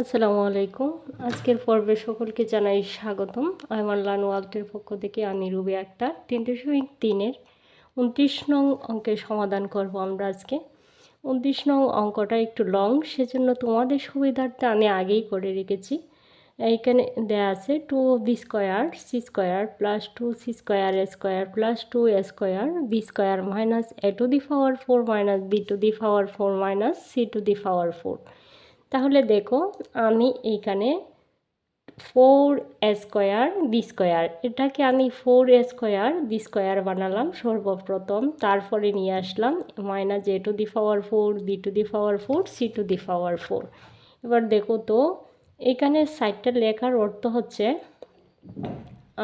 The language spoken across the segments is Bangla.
আসসালামু আলাইকুম। আজকের পর্বে সকলকে জানাই স্বাগতম। আমার লান ওয়ার্ল্ডের পক্ষ থেকে আমি রুবি আক্তার। তিন দশমিক তিনের উনত্রিশ নং অঙ্কের সমাধান করব আমরা আজকে। উনত্রিশ নং অঙ্কটা একটু লং সেজন্য তোমাদের সুবিধার্থে আমি আগেই করে রেখেছি। এইখানে দেয়া আছে two B square C square plus two C square A square plus two A square B square minus A to the power four minus B to the power four minus C to the power four তাহলে দেখো আমি এইখানে ফোর স্কোয়ার বি স্কোয়ার এটাকে আমি ফোর স্কোয়ার বি স্কোয়ার বানালাম সর্বপ্রথম। তারপরে নিয়ে আসলাম minus A to the power four B to the power four C to the power four এবার দেখো তো, এখানে সাইডটা লেখার অর্থ হচ্ছে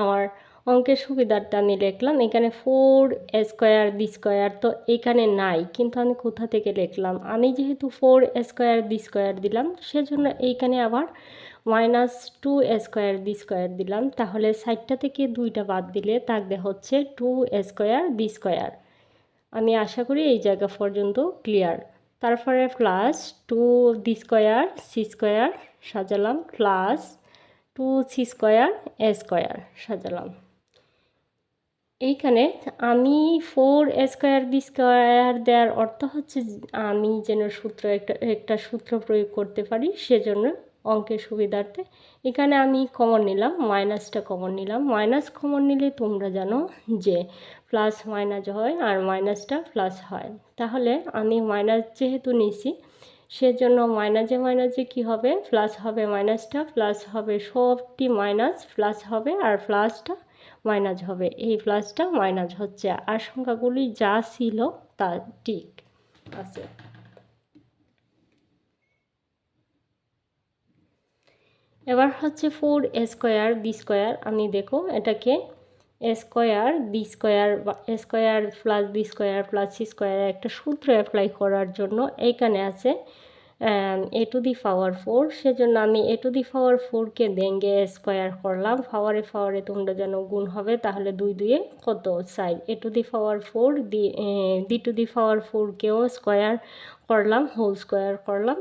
আমার অঙ্কের সুবিধার্থে আমি লিখলাম। এখানে ফোর স্কোয়ার বি স্কোয়ার তো এখানে নাই, কিন্তু আমি কোথা থেকে লিখলাম? আমি যেহেতু ফোর স্কোয়ার বি স্কোয়ার দিলাম, সেজন্য এইখানে আবার minus two square B square দিলাম। তাহলে সাইডটা থেকে দুইটা বাদ দিলে থাকবে হচ্ছে টু স্কোয়ার বি স্কোয়ার আমি আশা করি এই জায়গা পর্যন্ত ক্লিয়ার তারপরে plus two B square C square সাজালাম। Plus two C square A square সাজালাম। এইখানে আমি ফোর স্কোয়ার বি স্কোয়ার দেওয়ার অর্থ হচ্ছে আমি যেন সূত্র একটা একটা সূত্র প্রয়োগ করতে পারি সেজন্য অঙ্কের সুবিধার্থে। এখানে আমি কমন নিলাম মাইনাসটা কমন নিলাম। মাইনাস কমন নিলে তোমরা জানো যে প্লাস মাইনাস হয় আর মাইনাসটা প্লাস হয়। তাহলে আমি মাইনাস যেহেতু নিছি, সেজন্য মাইনাসে মাইনাসে কি হবে? প্লাস হবে মাইনাসটা প্লাস হবে সবটি মাইনাস প্লাস হবে আর প্লাসটা মাইনাস হবে। এই প্লাসটা মাইনাস হচ্ছে। আর সংখ্যাগুলি যা ছিল তা ঠিক আছে। এবার হচ্ছে ফোর স্কোয়ার বি স্কোয়ার আমি দেখো এটাকে square B square square plus B square plus C square একটা সূত্র অ্যাপ্লাই করার জন্য এইখানে আছে। এ টু দি পাওয়ার ফোর সেজন্য আমি এ টু দি পাওয়ার ফোরকে দেঙ্গে স্কোয়ার করলাম। পাওয়ারে পাওয়ারে তোমরা যেন গুণ হবে, তাহলে দুই দুয়ে কত side A to the power four the B to the power ফোরকেও square করলাম হোল স্কোয়ার করলাম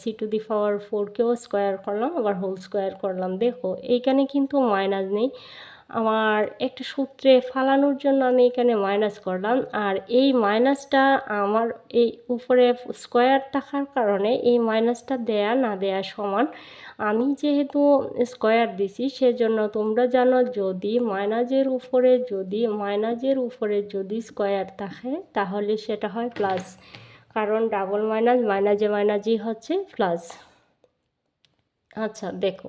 সি টু দি পাওয়ার ফোরকেও স্কোয়ার করলাম, আবার হোল স্কোয়ার করলাম। দেখো, এইখানে কিন্তু মাইনাস নেই। আমার একটা সূত্রে ফালানোর জন্য আমি এখানে মাইনাস করলাম। আর এই মাইনাসটা আমার এই উপরে স্কোয়ার থাকার কারণে এই মাইনাসটা দেয়া না দেয়া সমান। আমি যেহেতু স্কোয়ার দিছি, সেজন্য তোমরা জানো যদি মাইনাসের উপরে, যদি মাইনাসের উপরে যদি স্কোয়ার থাকে, তাহলে সেটা হয় প্লাস কারণ ডাবল মাইনাস মাইনাসে মাইনাসই হচ্ছে প্লাস আচ্ছা দেখো।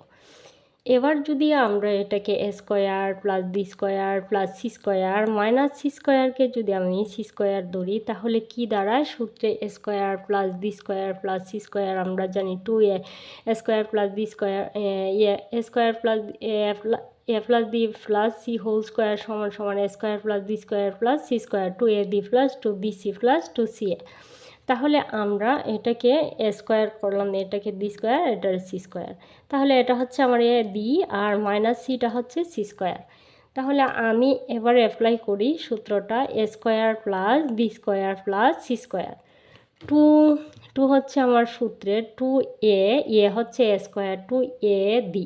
এবার যদি আমরা এটাকে A square plus B square plus C square minus C স্কোয়ারকে যদি আমি সি স্কোয়ার ধরি, তাহলে কি দাঁড়ায়? সূত্রে square plus B square plus C square আমরা জানি two A square plus B square A square plus A plus B plus C whole square সমান সমান square plus B square plus C square two A B plus two B C plus two C A তাহলে আমরা এটাকে এ স্কোয়ার করলাম, এটাকে বি স্কোয়ার এটা সি স্কোয়ার তাহলে এটা হচ্ছে আমার এ বি আর মাইনাস সিটা হচ্ছে সি স্কোয়ার তাহলে আমি এবার অ্যাপ্লাই করি সূত্রটা A square plus B square plus C square two two হচ্ছে আমার সূত্রে টু এ এ হচ্ছে A square two A B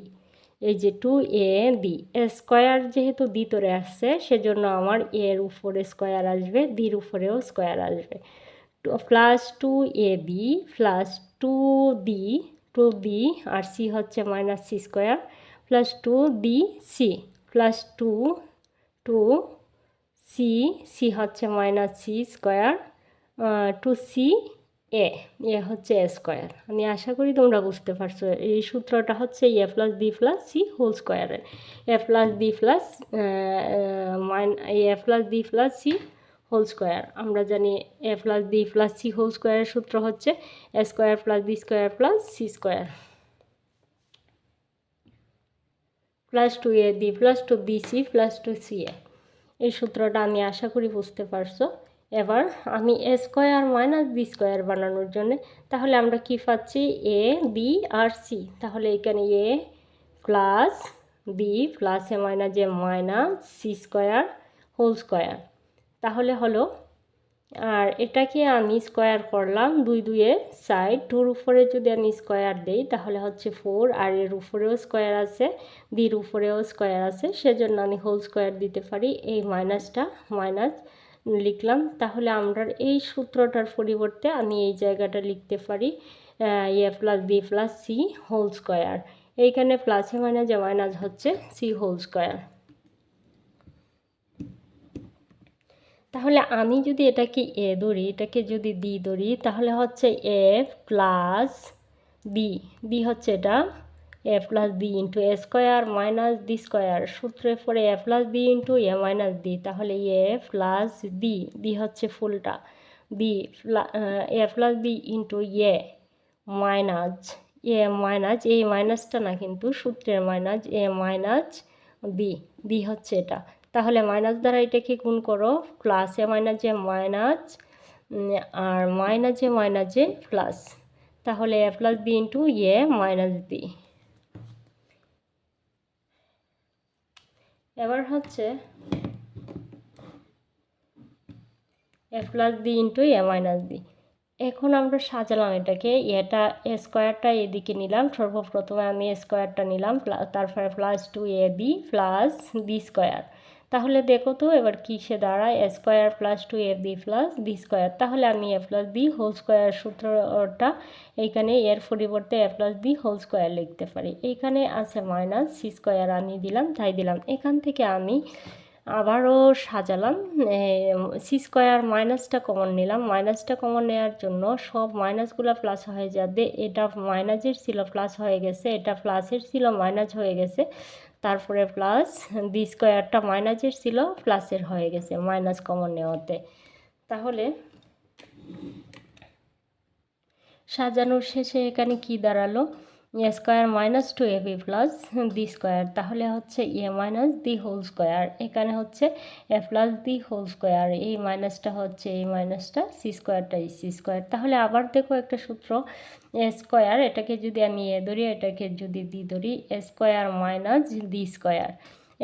এই যে টু এ বি স্কোয়ার যেহেতু দ্বিতরে আসছে, সেজন্য আমার এর উপরে স্কোয়ার আসবে বির উপরেও স্কোয়ার আসবে। Plus two A B plus two B two B R C হচ্ছে minus C square plus two B C plus two two C C হচ্ছে minus C square two C A A হচ্ছে এ স্কোয়ার আমি আশা করি তোমরা বুঝতে পারছ। এই সূত্রটা হচ্ছে A plus B plus C whole স্কোয়ারের A plus B plus mine A plus B plus C whole square. আমরা জানি A plus B plus C whole স্কোয়ারের সূত্র হচ্ছে A square plus B square plus C square. Plus two A B plus two B C plus two C A. এই সূত্রটা আমি আশা করি বুঝতে পারছ। এবার আমি A square minus B square বানানোর জন্য তাহলে আমরা কি পাচ্ছি? এ, বি আর সি। তাহলে এখানে A plus B plus A minus A minus C square whole square. তাহলে হলো, আর এটাকে আমি স্কোয়ার করলাম দুই দুয়ে সাইড টুর উপরে যদি আমি স্কোয়ার দিই তাহলে হচ্ছে ফোর আর এর উপরেও স্কোয়ার আছে, দির উপরেও স্কোয়ার আছে, সেজন্য আমি হোল স্কোয়ার দিতে পারি, এই মাইনাসটা মাইনাস লিখলাম। তাহলে আমরা এই সূত্রটার পরিবর্তে আমি এই জায়গাটা লিখতে পারি A plus B plus C whole square এইখানে প্লাসে মাইনাসে মাইনাস হচ্ছে সি হোল স্কোয়ার তাহলে আমি যদি এটাকে এ ধরি, এটাকে যদি দি ধরি, তাহলে হচ্ছে এফ প্লাস বি। বি হচ্ছে এটা A plus B into A square minus D square. সূত্রের পরে A plus B into A minus D তাহলে এ প্লাস বি বি হচ্ছে ফুলটা। B A plus B into A minus A minus, এই মাইনাসটা না কিন্তু সূত্রের minus, A minus B B হচ্ছে এটা। তাহলে মাইনাস দ্বারা এটাকে গুণ করো প্লাসে মাইনাসে মাইনাস আর মাইনাস যে মাইনাস মাইনাসে প্লাস তাহলে A plus B into A minus B এবার হচ্ছে A plus B into A minus B এখন আমরা সাজালাম এটাকে, এটা এ স্কোয়ারটা এদিকে নিলাম, সর্বপ্রথমে আমি স্কোয়ারটা নিলাম তারপরে plus two A B plus B square তাহলে দেখো তো, এবার কিসে দাঁড়ায়? A square plus two A B plus B square তাহলে আমি A plus B whole square সূত্রটা এইখানে এর পরিবর্তে A plus B whole square লিখতে পারি। এইখানে আছে মাইনাস সি স্কোয়ার আমি দিলাম, তাই দিলাম। এখান থেকে আমি আবারও সাজালাম। সি স্কোয়ার মাইনাসটা কমন নিলাম। মাইনাসটা কমন নেওয়ার জন্য সব মাইনাসগুলো প্লাস হয়ে যাবে। এটা মাইনাসের ছিল প্লাস হয়ে গেছে, এটা প্লাসের ছিল মাইনাস হয়ে গেছে। তারপরে প্লাস বি স্কোয়ারটা মাইনাসের ছিল প্লাসের হয়ে গেছে মাইনাস কমন নেওয়াতে। তাহলে সাজানোর শেষে এখানে কি দাঁড়াল? A square minus two A B plus D square. তাহলে হচ্ছে A minus D whole square. এখানে হচ্ছে A plus D whole square. এই মাইনাসটা হচ্ছে এই মাইনাসটা সি স্কোয়ারটা সি স্কোয়ার। তাহলে আবার দেখো একটা সূত্র। এ স্কোয়ার এটাকে যদি আমি এ ধরি, এটাকে যদি দি ধরি, A square minus D square.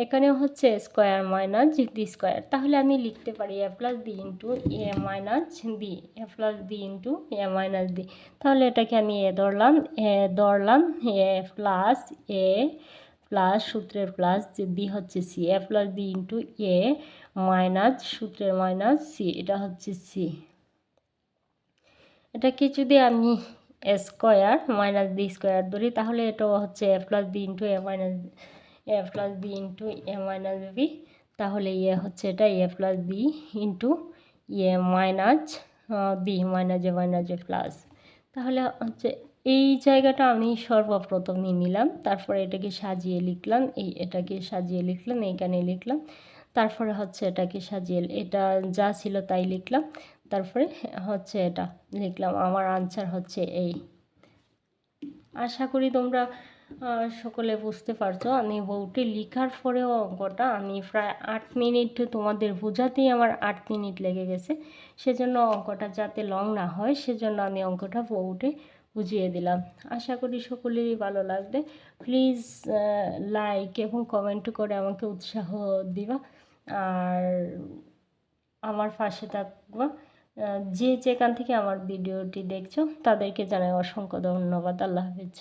এখানে হচ্ছে স্কোয়ার মাইনাস ডি স্কোয়ার। তাহলে আমি লিখতে পারি A plus D into A minus D A plus D into A minus D তাহলে এটাকে আমি এ ধরলাম এ ধরলাম, এ প্লাস এ প্লাস সূত্রের প্লাস যে ডি হচ্ছে C, A plus D into A minus সূত্রের মাইনাস সি, এটা হচ্ছে সি। এটাকে যদি আমি স্কোয়ার মাইনাস ডি স্কোয়ার ধরি, তাহলে এটাও হচ্ছে A plus D into A minus A plus B into A minus B তাহলে এ হচ্ছে এটা A plus B into A minus B minus A minus A plus তাহলে হচ্ছে এই জায়গাটা আমি সর্বপ্রথম নিয়ে নিলাম, তারপরে এটাকে সাজিয়ে লিখলাম, এই এটাকে সাজিয়ে লিখলাম, এইখানে লিখলাম, তারপরে হচ্ছে এটাকে সাজিয়ে, এটা যা ছিল তাই লিখলাম, তারপরে হচ্ছে এটা লিখলাম, আমার আনসার হচ্ছে এই আশা করি তোমরা সকলে বুঝতে পারছ, আমি বউটি লিখার পরেও অঙ্কটা আমি প্রায় আট মিনিট তোমাদের বোঝাতেই আমার আট মিনিট লেগে গেছে। সেজন্য অঙ্কটা যাতে লং না হয়, সেজন্য আমি অঙ্কটা বউটে বুঝিয়ে দিলাম। আশা করি সকলেরই ভালো লাগবে। প্লিজ লাইক এবং কমেন্ট করে আমাকে উৎসাহ দিবা। আর আমার পাশে থাকবা। যে যেখান থেকে আমার ভিডিওটি দেখছ, তাদেরকে জানাই অসংখ্য ধন্যবাদ। আল্লাহ হাফিজ।